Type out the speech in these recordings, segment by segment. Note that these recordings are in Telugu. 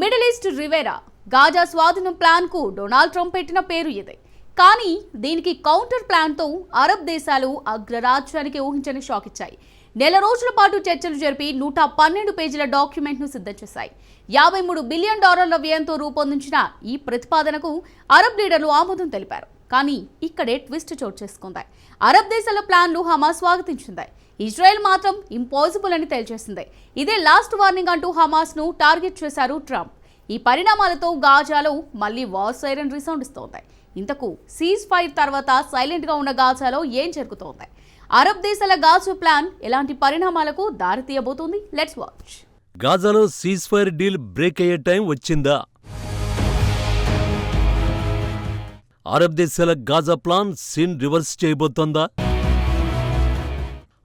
మిడిల్ ఈస్ట్ రివేరా గాజా స్వాధీనం ప్లాన్కు డొనాల్డ్ ట్రంప్ పెట్టిన పేరు ఇదే. కానీ దీనికి కౌంటర్ ప్లాన్తో అరబ్ దేశాలు అగ్రరాజ్యానికి ఊహించని షాక్ ఇచ్చాయి. నెల రోజుల పాటు చర్చలు జరిపి నూట పన్నెండు పేజీల డాక్యుమెంట్ను సిద్ధం చేశాయి. యాభై మూడు బిలియన్ డాలర్ల వ్యయంతో రూపొందించిన ఈ ప్రతిపాదనకు అరబ్ లీడర్లు ఆమోదం తెలిపారు. కానీ ఇక్కడే ట్విస్ట్ చోటు చేసుకుంది అరబ్ దేశాల ప్లాన్లు హమాస్ స్వాగతించింది ఇజ్రాయెల్ మాత్రం ఇంపాసిబుల్ అని తేల్చేసింది. ఇదే లాస్ట్ వార్నింగ్ అంటూ హమాస్ను టార్గెట్ చేశారు ట్రంప్. ఈ పరిణామాలతో గాజాలో మళ్ళీ వార్ సైరన్ రిసౌండ్ ఇస్తోంది. ఇంతకు సీజ్ ఫైర్ తర్వాత సైలెంట్గా ఉన్న గాజాలో ఏం జరుగుతోంది? అరబ్ దేశాల గాజు ప్లాన్ ఎలాంటి పరిణామాలకు దారితీయబోతోంది? లెట్స్ వాచ్ గాజాలో సీజ్ ఫైర్ డీల్ బ్రేక్ అయ్యే టైం వచ్చిందా? అరబ్ దేశాల గాజా ప్లాన్ సీన్ రివర్స్ చేయబోతోందా?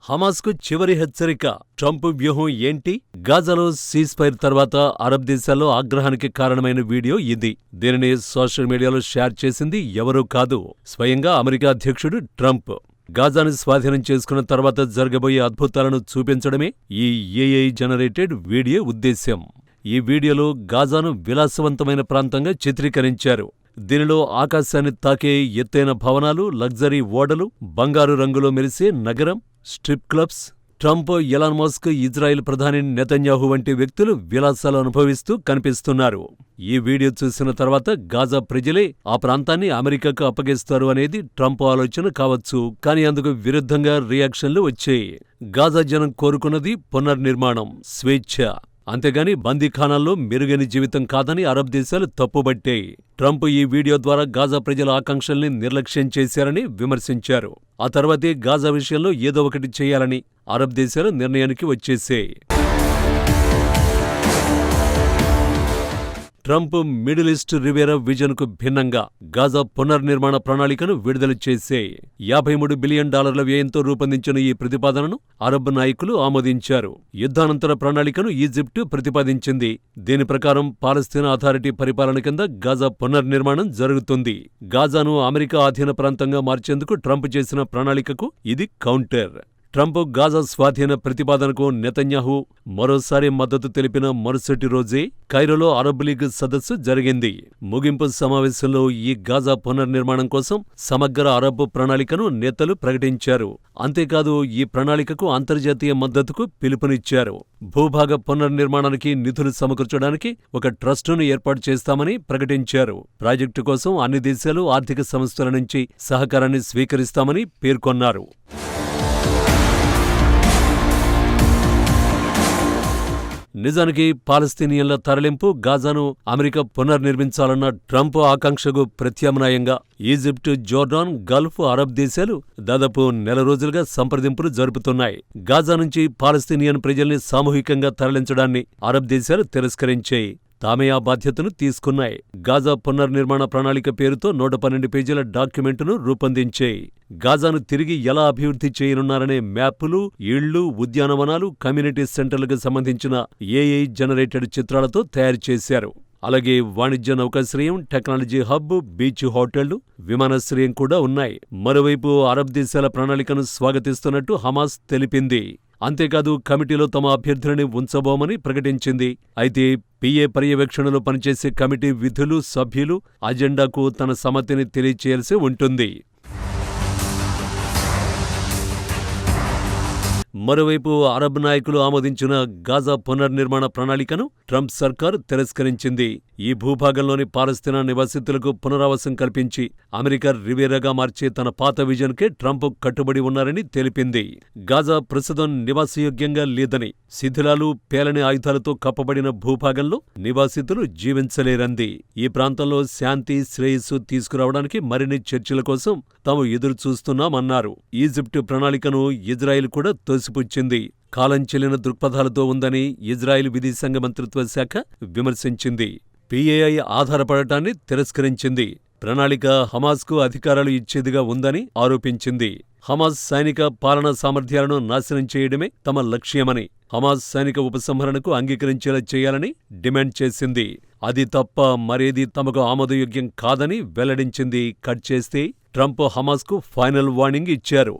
హమాస్కు చివరి హెచ్చరిక ట్రంప్ వ్యూహం ఏంటి? గాజాలో సీజ్ ఫైర్ తర్వాత అరబ్ దేశాల్లో ఆగ్రహానికి కారణమైన వీడియో ఇది. దీనిని సోషల్ మీడియాలో షేర్ చేసింది ఎవరూ కాదు. స్వయంగా అమెరికా అధ్యక్షుడు ట్రంప్. గాజాను స్వాధీనం చేసుకున్న తర్వాత జరగబోయే అద్భుతాలను చూపించడమే ఈ ఏఐ జనరేటెడ్ వీడియో ఉద్దేశ్యం. ఈ వీడియోలో గాజాను విలాసవంతమైన ప్రాంతంగా చిత్రీకరించారు. దీనిలో ఆకాశాన్ని తాకే ఎత్తైన భవనాలు లగ్జరీ ఓడలు బంగారు రంగులో మెరిసే నగరం strip clubs Trump Elon Musk Israel ప్రధాని నెతన్యాహు వంటి వ్యక్తులు విలాసాలు అనుభవిస్తూ కనిపిస్తున్నారు. ఈ వీడియో చూసిన తర్వాత గాజా ప్రజలే ఆ ప్రాంతాన్ని అమెరికాకు అప్పగిస్తారు అనేది ట్రంప్ ఆలోచన కావచ్చు. కానీ అందుకు విరుద్ధంగా రియాక్షన్లు వచ్చాయి. గాజా జనం కోరుకున్నది పునర్నిర్మాణం స్వేచ్ఛ. అంతేగాని బందీఖానాల్లో మెరుగైన జీవితం కాదని అరబ్ దేశాలు తప్పుబట్టాయి. ట్రంప్ ఈ వీడియో ద్వారా గాజా ప్రజల ఆకాంక్షల్ని నిర్లక్ష్యం చేశారని విమర్శించారు. ఆ తర్వాతే గాజా విషయంలో ఏదో ఒకటి చేయాలని అరబ్ దేశాలు నిర్ణయానికి వచ్చేసాయి. ట్రంప్ మిడిల్ ఈస్ట్ రివేరా విజన్కు భిన్నంగా గాజా పునర్నిర్మాణ ప్రణాళికను విడుదల చేసే యాభై మూడు బిలియన్ డాలర్ల వ్యయంతో రూపొందించిన ఈ ప్రతిపాదనను అరబ్ నాయకులు ఆమోదించారు. యుద్ధానంతర ప్రణాళికను ఈజిప్టు ప్రతిపాదించింది. దీని ప్రకారం పాలస్తీనా అథారిటీ పరిపాలన కింద గాజా పునర్నిర్మాణం జరుగుతుంది. గాజాను అమెరికా ఆధీన ప్రాంతంగా మార్చేందుకు ట్రంప్ చేసిన ప్రణాళికకు ఇది కౌంటర్. ట్రంప్ గాజా స్వాధీన ప్రతిపాదనకు నెతన్యాహు మరోసారి మద్దతు తెలిపిన మరుసటి రోజే కైరోలో అరబ్ లీగ్ సదస్సు జరిగింది. ముగింపు సమావేశంలో ఈ గాజా పునర్నిర్మాణం కోసం సమగ్ర అరబ్ ప్రణాళికను నేతలు ప్రకటించారు. అంతేకాదు ఈ ప్రణాళికకు అంతర్జాతీయ మద్దతుకు పిలుపునిచ్చారు. భూభాగ పునర్నిర్మాణానికి నిధులు సమకూర్చడానికి ఒక ట్రస్టును ఏర్పాటు చేస్తామని ప్రకటించారు. ప్రాజెక్టు కోసం అన్ని దేశాలు ఆర్థిక సంస్థల నుంచి సహకారాన్ని స్వీకరిస్తామని పేర్కొన్నారు. నిజానికి పాలస్తీనియన్ల తరలింపు గాజాను అమెరికా పునర్నిర్మించాలన్న ట్రంప్ ఆకాంక్షకు ప్రత్యామ్నాయంగా ఈజిప్ట్ జోర్డాన్ గల్ఫ్ అరబ్ దేశాలు దాదాపు నెల రోజులుగా సంప్రదింపులు జరుపుతున్నాయి. గాజా నుంచి పాలస్తీనియన్ ప్రజల్ని సామూహికంగా తరలించడాన్ని అరబ్ దేశాలు తిరస్కరించాయి. తామే ఆ బాధ్యతను తీసుకున్నాయి. గాజా పునర్నిర్మాణ ప్రణాళిక పేరుతో నూట పన్నెండు పేజీల డాక్యుమెంటును రూపొందించాయి. గాజాను తిరిగి ఎలా అభివృద్ధి చేయనున్నారనే మ్యాపులు ఇళ్ళు ఉద్యానవనాలు కమ్యూనిటీ సెంటర్లకు సంబంధించిన ఏఐ జనరేటెడ్ చిత్రాలతో తయారు చేశారు. అలాగే వాణిజ్య నౌకాశ్రయం టెక్నాలజీ హబ్ బీచ్ హోటళ్ళు విమానాశ్రయం కూడా ఉన్నాయి. మరోవైపు అరబ్ దేశాల ప్రణాళికను స్వాగతిస్తున్నట్టు హమాస్ తెలిపింది. అంతేకాదు కమిటీలో తమ అభ్యర్థులని ఉంచబోమని ప్రకటించింది. అయితే పిఏ పర్యవేక్షణలో పనిచేసే కమిటీ విధులు సభ్యులు అజెండాకు తన సమ్మతిని తెలియచేయాల్సి ఉంటుంది. మరోవైపు అరబ్ నాయకులు ఆమోదించిన గాజా పునర్నిర్మాణ ప్రణాళికను ట్రంప్ సర్కార్ తిరస్కరించింది. ఈ భూభాగంలోని పాలస్తీనా నివాసితులకు పునరావాసం కల్పించి అమెరికా రివేరాగా మార్చే తన పాత విజన్కే ట్రంప్ కట్టుబడి ఉన్నారని తెలిపింది. గాజా ప్రస్తుతం నివాసయోగ్యంగా లేదని శిథిలాలు పేలని ఆయుధాలతో కప్పబడిన భూభాగంలో నివాసితులు జీవించలేరంది. ఈ ప్రాంతంలో శాంతి శ్రేయస్సు తీసుకురావడానికి మరిన్ని చర్చల కోసం తాము ఎదురు చూస్తున్నామన్నారు ఈజిప్టు ప్రణాళికను ఇజ్రాయెల్ కూడా తోసిపుచ్చింది కాలం చెల్లిన దృక్పథాలతో ఉందని ఇజ్రాయెల్ విదేశాంగ మంత్రిత్వ శాఖ విమర్శించింది. పిఏఐ ఆధారపడటాన్ని తిరస్కరించింది. ప్రణాళిక హమాస్కు అధికారాలు ఇచ్చేదిగా ఉందని ఆరోపించింది. హమాస్ సైనిక పాలనా సామర్థ్యాలను నాశనం చేయడమే తమ లక్ష్యమని హమాస్ సైనిక ఉపసంహరణకు అంగీకరించేలా చేయాలని డిమాండ్ చేసింది. అది తప్ప మరేది తమకు ఆమోదయోగ్యం కాదని వెల్లడించింది. కట్ చేస్తే ట్రంప్ హమాస్కు ఫైనల్ వార్నింగ్ ఇచ్చారు.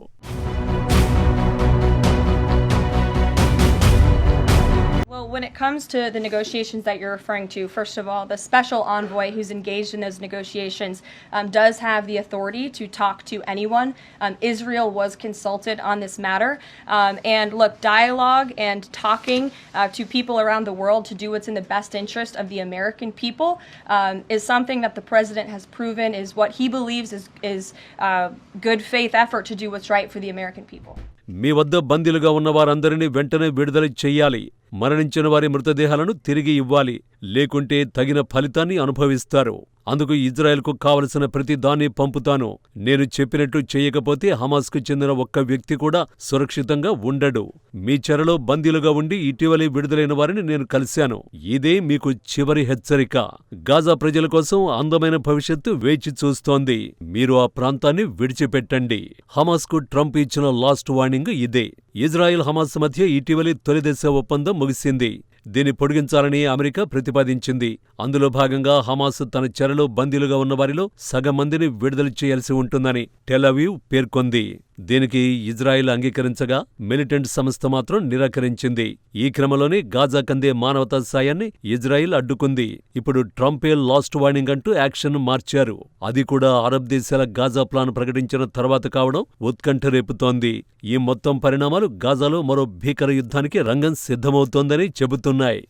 when it comes to the negotiations that you're referring to, first of all, the special envoy who's engaged in those negotiations um, does have the authority to talk to anyone. Um, Israel was consulted on this matter. Um, and look, dialogue and talking uh, to people around the world to do what's in the best interest of the American people um, is something that the president has proven is what he believes is, is uh, good faith effort to do what's right for the American people. మీ వద్ద బందీలుగా ఉన్న వారందరినీ వెంటనే విడుదల చెయ్యాలి మరణించిన వారి మృతదేహాలను తిరిగి ఇవ్వాలి లేకుంటే తగిన ఫలితాన్ని అనుభవిస్తారు. అందుకు ఇజ్రాయెల్కు కావలసిన ప్రతి దాన్ని పంపుతాను. నేను చెప్పినట్టు చేయకపోతే హమాస్కు చెందిన ఒక్క వ్యక్తి కూడా సురక్షితంగా ఉండడు. మీ చెరలో బందీలుగా ఉండి ఇటీవలే విడుదలైన వారిని నేను కలిశాను. ఇదే మీకు చివరి హెచ్చరిక. గాజా ప్రజల కోసం అందమైన భవిష్యత్తు వేచి చూస్తోంది. మీరు ఆ ప్రాంతాన్ని విడిచిపెట్టండి. హమాస్కు ట్రంప్ ఇచ్చిన లాస్ట్ వార్నింగ్ ఇదే. ఇజ్రాయెల్ హమాస్ మధ్య ఇటీవలి తొలిదశ ఒప్పందం ముగిసింది. దీన్ని పొడిగించాలని అమెరికా ప్రతిపాదించింది. అందులో భాగంగా హమాస్ తన చెరలో బందీలుగా ఉన్నవారిలో సగం మందిని విడుదల చేయాల్సి ఉంటుందని టెలవీవ్ పేర్కొంది. దీనికి ఇజ్రాయెల్ అంగీకరించగా మిలిటెంట్ సంస్థ మాత్రం నిరాకరించింది. ఈ క్రమంలోనే గాజా కందే మానవతా సాయాన్ని ఇజ్రాయిల్ అడ్డుకుంది. ఇప్పుడు ట్రంపే లాస్ట్ వార్నింగ్ అంటూ యాక్షన్ మార్చారు. అది కూడా అరబ్ దేశాల గాజా ప్లాన్ ప్రకటించిన తర్వాత కావడం ఉత్కంఠ రేపుతోంది. ఈ మొత్తం పరిణామాలు గాజాలో మరో భీకర యుద్ధానికి రంగం సిద్ధమవుతోందని చెబుతున్నాయి.